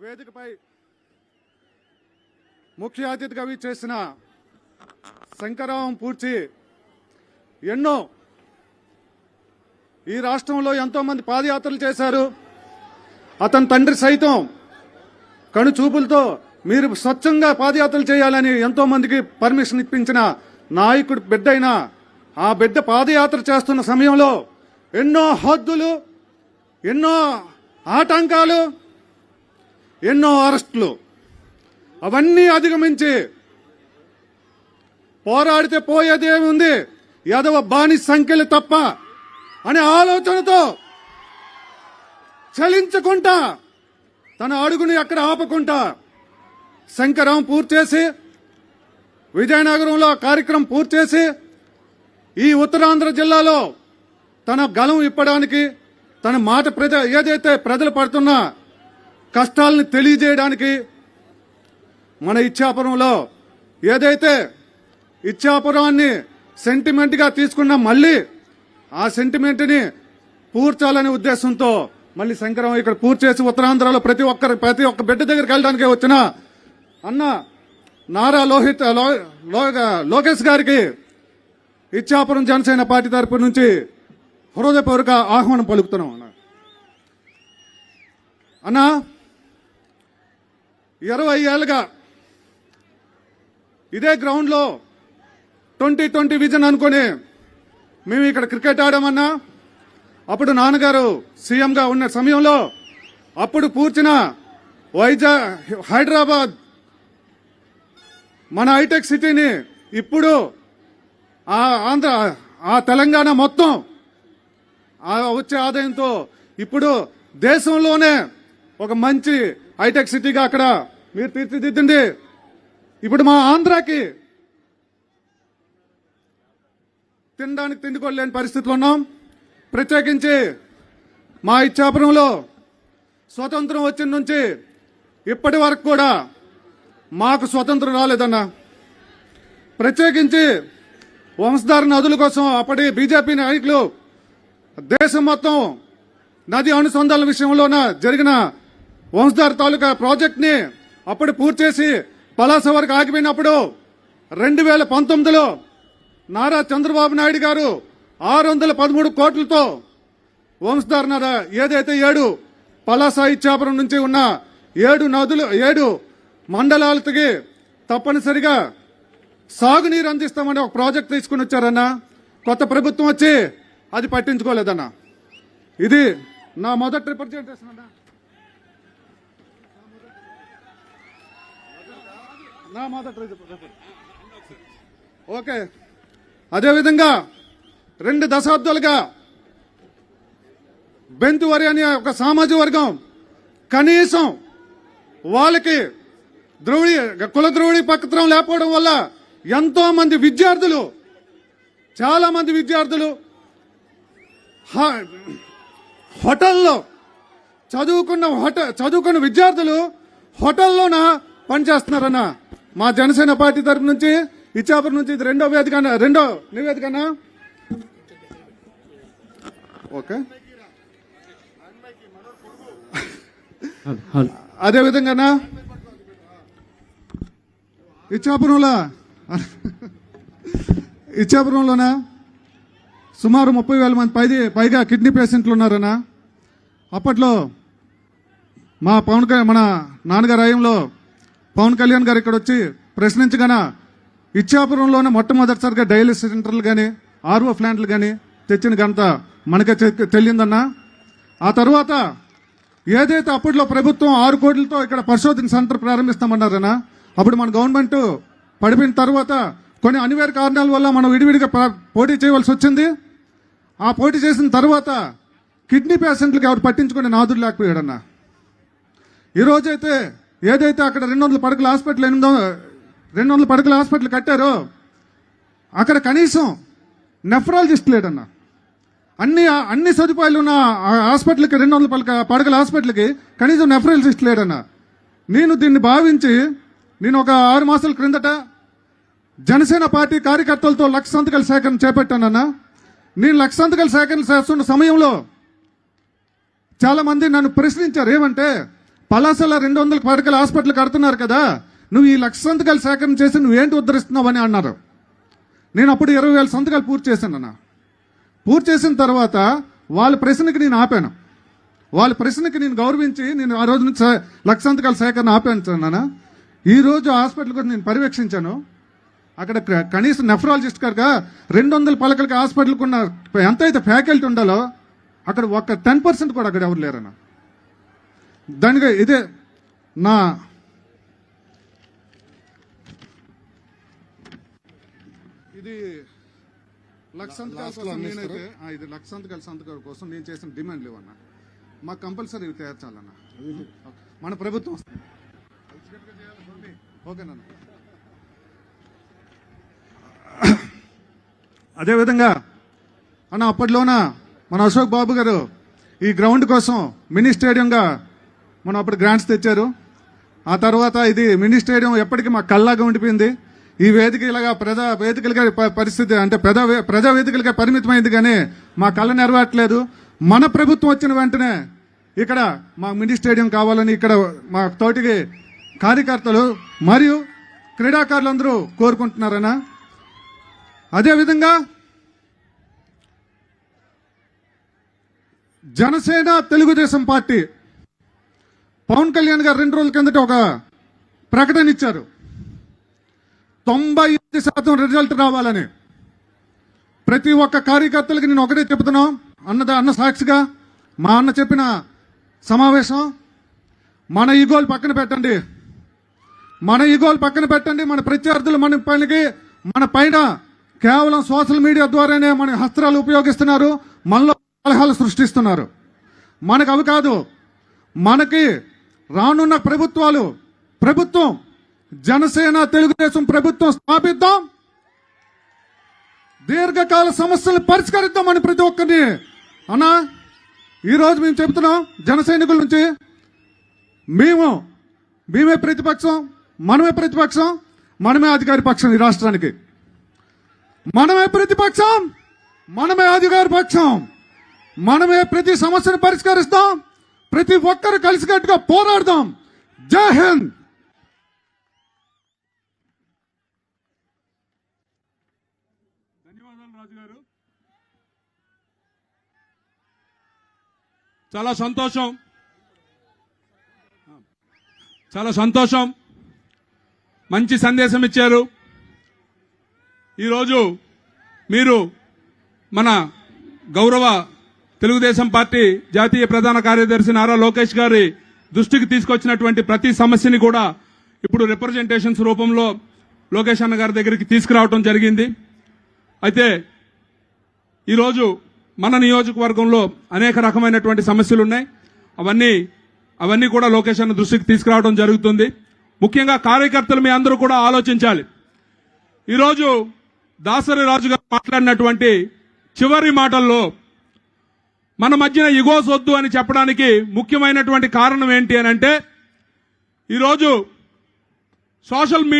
వేదికపై ముఖ్య అతిథిగా చేసిన శంకరరావం పూర్చి ఎన్నో ఈ రాష్ట్రంలో ఎంతో మంది పాదయాత్రలు చేశారు. అతని తండ్రి సైతం కను చూపులతో మీరు స్వచ్ఛంగా పాదయాత్రలు చేయాలని ఎంతో మందికి పర్మిషన్ ఇప్పించిన నాయకుడు బిడ్డ అయిన ఆ బిడ్డ పాదయాత్ర చేస్తున్న సమయంలో ఎన్నో హద్దులు ఎన్నో ఆటంకాలు ఎన్నో అరెస్టులు. అవన్నీ అధిగమించి పోరాడితే పోయేదేమి ఉంది? యాదవ బాని సంఖ్యలు తప్ప అనే ఆలోచనతో చలించకుండా తన అడుగుని ఎక్కడ ఆపకుండా శంకరం పూర్తి చేసి విజయనగరంలో కార్యక్రమం పూర్తి చేసి ఈ ఉత్తరాంధ్ర జిల్లాలో తన గలం ఇప్పడానికి తన మాట ప్రజ ఏదైతే ప్రజలు పడుతున్న కష్టాలను తెలియజేయడానికి మన ఇచ్చాపురంలో ఏదైతే ఇచ్చాపురాన్ని సెంటిమెంట్గా తీసుకున్న మళ్ళీ ఆ సెంటిమెంట్ని పూర్చాలనే ఉద్దేశంతో మళ్ళీ శంకరం ఇక్కడ పూర్తి చేసి ఉత్తరాంధ్రలో ప్రతి ఒక్కరు ప్రతి ఒక్క బిడ్డ దగ్గరికి వెళ్ళడానికి వచ్చిన అన్న నారా లోహిత్ లోకేష్ గారికి ఇచ్చాపురం జనసేన పార్టీ తరపు నుంచి హృదయపూర్వక ఆహ్వానం పలుకుతున్నాం అన్న. అన్నా? ఇరవై ఏళ్ళుగా ఇదే గ్రౌండ్లో ట్వంటీ ట్వంటీ విజన్ అనుకొని మేము ఇక్కడ క్రికెట్ ఆడామన్నా అప్పుడు నాన్నగారు సీఎంగా ఉన్న సమయంలో అప్పుడు పూర్చిన వైజాగ్ హైదరాబాద్ మన హైటెక్ సిటీని ఇప్పుడు ఆ ఆంధ్ర ఆ తెలంగాణ మొత్తం వచ్చే ఆదాయంతో ఇప్పుడు దేశంలోనే ఒక మంచి హైటెక్ సిటీగా అక్కడ మీరు తీర్చిదిద్దండి. ఇప్పుడు మా ఆంధ్రాకి తినడానికి తిండికోలేని పరిస్థితులు ఉన్నాం. ప్రత్యేకించి మా ఇచ్చాపురంలో స్వతంత్రం వచ్చిన నుంచి ఇప్పటి వరకు కూడా మాకు స్వతంత్రం రాలేదన్నా. ప్రత్యేకించి వంశధార నదుల కోసం అప్పటి బీజేపీ నాయకులు దేశం మొత్తం నది అనుసంధాన విషయంలోన జరిగిన వంశధార తాలూకా ప్రాజెక్ట్ని అప్పుడు పూర్తి చేసి పలాస వరకు ఆగిపోయినప్పుడు రెండు వేల పంతొమ్మిదిలో నారా చంద్రబాబు నాయుడు గారు ఆరు వందల పదమూడు కోట్లతో వంశధార నారా ఏదైతే ఏడు పలాస ఇచ్చాపురం నుంచి ఉన్న ఏడు నదులు ఏడు మండలాలకి తప్పనిసరిగా సాగునీరు అందిస్తామని ఒక ప్రాజెక్ట్ తీసుకుని వచ్చారన్న. కొత్త ప్రభుత్వం వచ్చి అది పట్టించుకోలేదన్న. ఇది నా మొదటి రిప్రజెంటేషన్ అన్నా. నా మొదటి ఓకే. అదేవిధంగా రెండు దశాబ్దాలుగా బెంతువరి అనే ఒక సామాజిక వర్గం కనీసం వాళ్ళకి ద్రోడి కుల ద్రోడి పత్రం లేకపోవడం వల్ల ఎంతో మంది విద్యార్థులు చాలా మంది విద్యార్థులు హోటల్లో చదువుకున్న హోట చదువుకున్న విద్యార్థులు హోటల్లోన పనిచేస్తున్నారన్నా? మా జనసేన పార్టీ తరపు నుంచి ఇచ్చాపురం నుంచి ఇది రెండో వేదిక అన్న- రెండో నివేదికనా? ఓకే. అదే విధంగానా ఇచ్చాపురంలో ఇచ్చాపురంలోనా? సుమారు ముప్పై వేల మంది పైది పైగా కిడ్నీ పేషెంట్లు ఉన్నారనా అప్పట్లో మా పవన్ కళ్యాణ్ మన నాన్నగారు హయాంలో పవన్ కళ్యాణ్ గారు ఇక్కడ వచ్చి ప్రశ్నించగాన ఇచ్చాపురంలోనే మొట్టమొదటిసారిగా డయాలిసిస్ సెంటర్లు కానీ ఆర్ఓ ప్లాంట్లు కానీ తెచ్చిన ఘనత మనకే తెలియదన్నా తెలియందన్నా? ఆ తర్వాత ఏదైతే అప్పట్లో ప్రభుత్వం ఆరు కోట్లతో ఇక్కడ పరిశోధన సెంటర్ ప్రారంభిస్తామన్నారనా అప్పుడు మన గవర్నమెంట్ పడిపోయిన తర్వాత కొన్ని అనివార్య కారణాల వల్ల మనం విడివిడిగా పోటీ చేయవలసి వచ్చింది. ఆ పోటీ చేసిన తర్వాత కిడ్నీ పేషెంట్లకు ఎవరు పట్టించుకునే నాదుడు లేకపోయాడన్నా. ఈరోజైతే ఏదైతే అక్కడ రెండు వందల పడకల హాస్పిటల్ ఎనిమిది రెండు వందల పడకల హాస్పిటల్ కట్టారో అక్కడ కనీసం నెఫ్రాలజిస్ట్ లేడన్నా. అన్ని అన్ని సదుపాయాలు ఉన్న హాస్పిటల్కి రెండు వందల పడక పడకల హాస్పిటల్కి కనీసం నెఫ్రాలజిస్ట్ లేడన్నా. నేను దీన్ని భావించి నేను ఒక ఆరు మాసాల క్రిందట జనసేన పార్టీ కార్యకర్తలతో లక్ష సంతకాల సేకరణ చేపట్టానన్నా. నేను లక్ష సంతకాల సేకరణ చేస్తున్న సమయంలో చాలామంది నన్ను ప్రశ్నించారు ఏమంటే పలాసల రెండు వందల పడకల హాస్పిటల్ కడుతున్నారు కదా నువ్వు ఈ లక్ష సంతకాలు సేకరణ చేసి నువ్వేంటి ఉద్ధరిస్తున్నావు అని అన్నారు. నేను అప్పుడు ఇరవై వేల సంతకాలు పూర్తి చేశాను అన్న. పూర్తి చేసిన తర్వాత వాళ్ళ ప్రశ్నకి నేను ఆపాను. వాళ్ళ ప్రశ్నకి నేను గౌరవించి నేను ఆ రోజు నుంచి లక్ష సంతకాల సేకరణ ఆపాను ఈ రోజు హాస్పిటల్ కూడా నేను పర్యవేక్షించాను. అక్కడ కనీసం నెఫ్రాలజిస్ట్ గారుగా రెండు వందల పలకలకి హాస్పిటల్కి ఉన్న ఎంత అయితే ఫ్యాకల్టీ ఉండాలో అక్కడ ఒక టెన్ పర్సెంట్ కూడా అక్కడ ఎవరు లేరన్నా. దానిగా ఇదే నా ఇది లక్ష సంతకాల కోసం నేనైతే ఇది లక్ష సంతకాల సంతకాల కోసం నేను చేసిన డిమాండ్ లేవన్న. మాకు కంపల్సరీ ఇవి తీర్చాలన్న మన ప్రభుత్వం ఓకేనా అదేవిధంగా అన్న అప్పట్లోన మన అశోక్ బాబు గారు ఈ గ్రౌండ్ కోసం మినీ స్టేడియంగా మనం అప్పుడు గ్రాంట్స్ తెచ్చారు. ఆ తర్వాత ఇది మినీ స్టేడియం ఎప్పటికీ మా కళ్ళగా ఉండిపోయింది. ఈ వేదిక ఇలాగా ప్రజా వేదికలుగా పరిస్థితి అంటే ప్రజా వే- ప్రజా వేదికలుగా పరిమితమైంది కానీ మా కళ్ళ నెరవేరట్లేదు. మన ప్రభుత్వం వచ్చిన వెంటనే ఇక్కడ మా మినీ స్టేడియం కావాలని ఇక్కడ మా తోటికి కార్యకర్తలు మరియు క్రీడాకారులందరూ కోరుకుంటున్నారన్నా. అదేవిధంగా జనసేన తెలుగుదేశం పార్టీ పవన్ కళ్యాణ్ గారు రెండు రోజుల కిందట ఒక ప్రకటన ఇచ్చారు. తొంభై ఎనిమిది శాతం రిజల్ట్ రావాలని. ప్రతి ఒక్క కార్యకర్తలకి నేను ఒకటే చెప్తున్నాం అన్నద అన్న సాక్షిగా మా అన్న చెప్పిన సమావేశం మన ఈగోలు పక్కన పెట్టండి. మన ఈగోలు పక్కన పెట్టండి మన ప్రత్యర్థులు మన పైనకి మన పైన కేవలం సోషల్ మీడియా ద్వారానే మన హస్త్రాలు ఉపయోగిస్తున్నారు మనలో కలహాలు సృష్టిస్తున్నారు. మనకు అవి కాదు మనకి రానున్న ప్రభుత్వాలు ప్రభుత్వం జనసేన తెలుగుదేశం ప్రభుత్వం స్థాపిద్దాం. దీర్ఘకాల సమస్యలు పరిష్కరిద్దామని ప్రతి ఒక్కరిని. అన్నా ఈరోజు మేము చెబుతున్నాం జన సైనికుల నుంచి మేము మేమే ప్రతిపక్షం మనమే ప్రతిపక్షం మనమే అధికారి పక్షం ఈ రాష్ట్రానికి. మనమే ప్రతిపక్షం మనమే అధికారి పక్షం మనమే ప్రతి సమస్యను పరిష్కరిస్తాం. ప్రతి ఒక్కరు కలిసికట్టుగా పోరాడదాం. జై హింద్! ధన్యవాదాలు రాజు గారు చాలా సంతోషం. చాలా సంతోషం. మంచి సందేశం ఇచ్చారు. ఈరోజు మీరు మన గౌరవ తెలుగుదేశం పార్టీ జాతీయ ప్రధాన కార్యదర్శి నారా లోకేష్ గారి దృష్టికి తీసుకొచ్చినటువంటి ప్రతి సమస్యని కూడా ఇప్పుడు రిప్రజెంటేషన్స్ రూపంలో లోకేష్ అన్న గారి దగ్గరికి తీసుకురావడం జరిగింది. అయితే ఈరోజు మన నియోజకవర్గంలో అనేక రకమైనటువంటి సమస్యలు ఉన్నాయి. అవన్నీ అవన్నీ కూడా లోకేష్ అన్న దృష్టికి తీసుకురావడం జరుగుతుంది. ముఖ్యంగా కార్యకర్తలు మీ అందరూ కూడా ఆలోచించాలి. ఈరోజు దాసరి రాజు గారు మాట్లాడినటువంటి చివరి మాటల్లో మన మధ్యన ఇగోస్ వద్దు అని చెప్పడానికి ముఖ్యమైనటువంటి కారణం ఏంటి అని అంటే ఈరోజు సోషల్ మీడియా